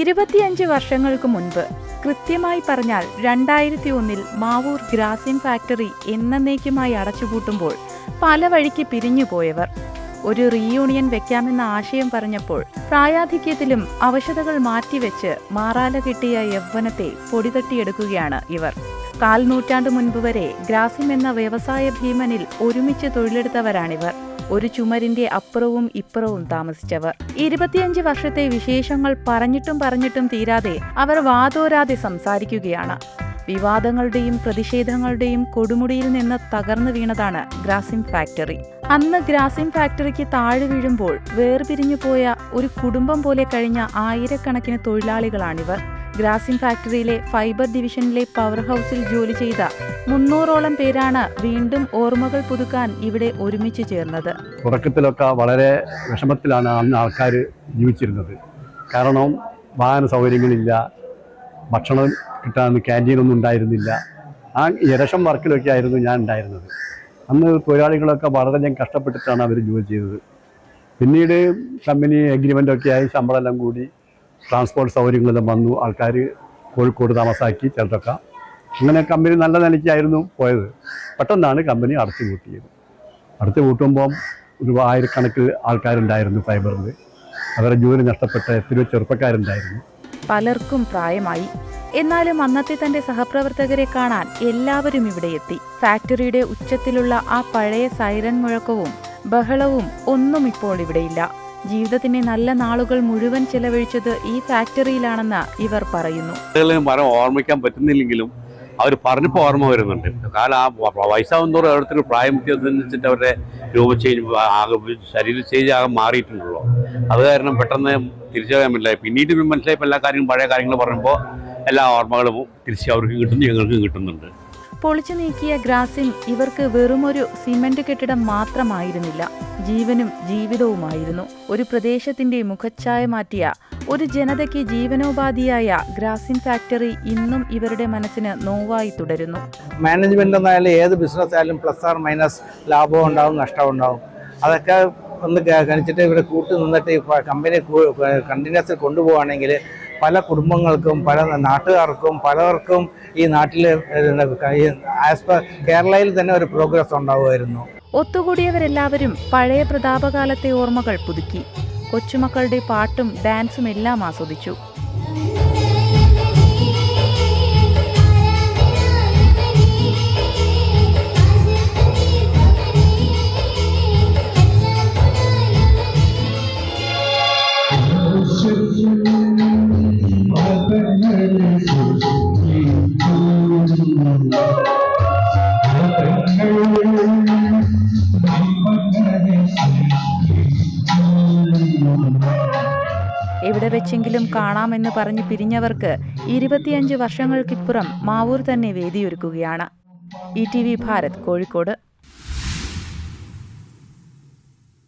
ഇരുപത്തിയഞ്ച് വർഷങ്ങൾക്ക് മുൻപ് കൃത്യമായി പറഞ്ഞാൽ രണ്ടായിരത്തി ഒന്നിൽ മാവൂർ ഗ്രാസിൻ ഫാക്ടറി എന്നേക്കുമായി അടച്ചുപൂട്ടുമ്പോൾ പല വഴിക്ക് പിരിഞ്ഞുപോയവർ. ഒരു റീയൂണിയൻ വെക്കാമെന്ന ആശയം പറഞ്ഞപ്പോൾ പ്രായാധിക്യത്തിലും അവശതകൾ മാറ്റിവെച്ച് മാറാല കിട്ടിയ യൗവനത്തെ പൊടിതട്ടിയെടുക്കുകയാണ് ഇവർ. കാൽ നൂറ്റാണ്ട് മുൻപ് വരെ ഗ്രാസിം എന്ന വ്യവസായ ഭീമനിൽ ഒരുമിച്ച് തൊഴിലെടുത്തവരാണിവർ. ഒരു ചുമരിന്റെ അപ്പുറവും ഇപ്പുറവും താമസിച്ചവർ. ഇരുപത്തിയഞ്ച് വർഷത്തെ വിശേഷങ്ങൾ പറഞ്ഞിട്ടും പറഞ്ഞിട്ടും തീരാതെ അവർ വാതോരാതെ സംസാരിക്കുകയാണ്. വിവാദങ്ങളുടെയും പ്രതിഷേധങ്ങളുടെയും കൊടുമുടിയിൽ നിന്ന് തകർന്നു വീണതാണ് ഗ്രാസിം ഫാക്ടറി. അന്ന് ഗ്രാസിം ഫാക്ടറിക്ക് താഴെ വീഴുമ്പോൾ വേർപിരിഞ്ഞു പോയ ഒരു കുടുംബം പോലെ കഴിഞ്ഞ ആയിരക്കണക്കിന് തൊഴിലാളികളാണിവർ. ഗ്രാസിം ഫാക്ടറിയിലെ ഫൈബർ ഡിവിഷനിലെ പവർ ഹൗസിൽ ജോലി ചെയ്ത മുന്നൂറോളം പേരാണ് വീണ്ടും ഓർമ്മകൾ പുതുക്കാൻ ഇവിടെ ഒരുമിച്ച് ചേർന്നത്. തുടക്കത്തിലൊക്കെ വളരെ വിഷമത്തിലാണ് അന്ന് ആൾക്കാർ ജീവിച്ചിരുന്നത്. കാരണം വാഹന സൗകര്യങ്ങളില്ല ഭക്ഷണം കിട്ടാൻ ക്യാന്റീനൊന്നും ഉണ്ടായിരുന്നില്ല. ആ ഇരഷം വർക്കിലൊക്കെ ആയിരുന്നു ഞാൻ ഉണ്ടായിരുന്നത്. അന്ന് തൊഴിലാളികളൊക്കെ വളരെയധികം കഷ്ടപ്പെട്ടിട്ടാണ് അവർ ജോലി ചെയ്തത്. പിന്നീട് കമ്പനി എഗ്രിമെന്റ് ഒക്കെ ആയി ശമ്പളമെല്ലാം കൂടി ട്രാൻസ്പോർട്ട് സൗകര്യങ്ങളെല്ലാം വന്നു ആൾക്കാർ കോഴിക്കോട് താമസാക്കി ചിലതൊക്കെ അങ്ങനെ കമ്പനി നല്ല നിലയ്ക്കായിരുന്നു പോയത്. പെട്ടെന്നാണ് കമ്പനി അടച്ചു കൂട്ടിയത് അടച്ചു കൂട്ടുമ്പം ഒരു ആയിരക്കണക്കിൽ ആൾക്കാരുണ്ടായിരുന്നു ഫൈബറിൽ അവരെ ജോലി നഷ്ടപ്പെട്ട എത്രയോ ചെറുപ്പക്കാരുണ്ടായിരുന്നു. പലർക്കും പ്രായമായി. എന്നാലും അന്നത്തെ തന്റെ സഹപ്രവർത്തകരെ കാണാൻ എല്ലാവരും ഇവിടെ എത്തി. ഫാക്ടറിയുടെ ഉച്ചത്തിലുള്ള ആ പഴയ സൈറൻ മുഴക്കവും ബഹളവും ഒന്നും ഇപ്പോൾ ഇവിടെയില്ല. ജീവിതത്തിന്റെ നല്ല നാളുകൾ മുഴുവൻ ചെലവഴിച്ചത് ഈ ഫാക്ടറിയിലാണെന്ന് ഇവർ പറയുന്നു. മരം ഓർമ്മിക്കാൻ പറ്റുന്നില്ലെങ്കിലും അവർ പറഞ്ഞപ്പോൾ ഓർമ്മ വരുന്നുണ്ട്. കാരണം ആ വയസ്സാവും തോറും ഓരോരുത്തർ പ്രായം വ്യത്യാസത്തിനനുസരിച്ചിട്ട് അവരുടെ രൂപ ചേഞ്ച് ആകെ ശരീര ചേഞ്ച് ആകെ മാറിയിട്ടുണ്ടല്ലോ. അത് കാരണം പെട്ടെന്ന് തിരിച്ചറിയാൻ പറ്റില്ല. പിന്നീട് മനസ്സിലായപ്പോൾ എല്ലാ കാര്യങ്ങളും പഴയ കാര്യങ്ങൾ പറയുമ്പോൾ എല്ലാ ഓർമ്മകളും തിരിച്ച് അവർക്ക് കിട്ടുന്നു ഞങ്ങൾക്കും കിട്ടുന്നുണ്ട്. പൊളിച്ചു നീക്കിയ ഗ്രാസിൻ ഇവർക്ക് വെറുമൊരു സിമന്റ് കെട്ടിടം മാത്രമായിരുന്നില്ല. ജീവനും ജീവിതവുമായിരുന്നു. ഒരു പ്രദേശത്തിന്റെ മുഖച്ഛായ മാറ്റിയ ഒരു ജനതയ്ക്ക് ജീവനോപാധിയായ ഗ്രാസിൻ ഫാക്ടറി ഇന്നും ഇവരുടെ മനസ്സിന് നോവായി തുടരുന്നു. മാനേജ്മെന്റ് എന്നായാലും ഏത് ബിസിനസ് ആയാലും പ്ലസ് ആർ മൈനസ് ലാഭവും ഉണ്ടാവും നഷ്ടം ഉണ്ടാവും. അതൊക്കെ ഒന്ന് ഗണിച്ചിട്ട് ഇവിടെ കൂട്ടി നിന്നിട്ട് കമ്പനി കണ്ടിന്യൂസ് കൊണ്ടുപോവുകയാണെങ്കിൽ പല കുടുംബങ്ങൾക്കും പല നാട്ടുകാർക്കും പലർക്കും ഈ നാട്ടിൽ ആസ് പെർ കേരളയിൽ തന്നെ ഒരു പ്രോഗ്രസ് ഉണ്ടാവുമായിരുന്നു. ഒത്തുകൂടിയവരെല്ലാവരും പഴയ പ്രതാപകാലത്തെ ഓർമ്മകൾ പുതുക്കി. കൊച്ചുമക്കളുടെ പാട്ടും ഡാൻസും എല്ലാം ആസ്വദിച്ചു. എവിടെ വെച്ചെങ്കിലും കാണാമെന്ന് പറഞ്ഞ് പിരിഞ്ഞവർക്ക് ഇരുപത്തിയഞ്ച് വർഷങ്ങൾക്കിപ്പുറം മാവൂർ തന്നെ വേദിയൊരുക്കുകയാണ്. E T V Bharat Kozhikode.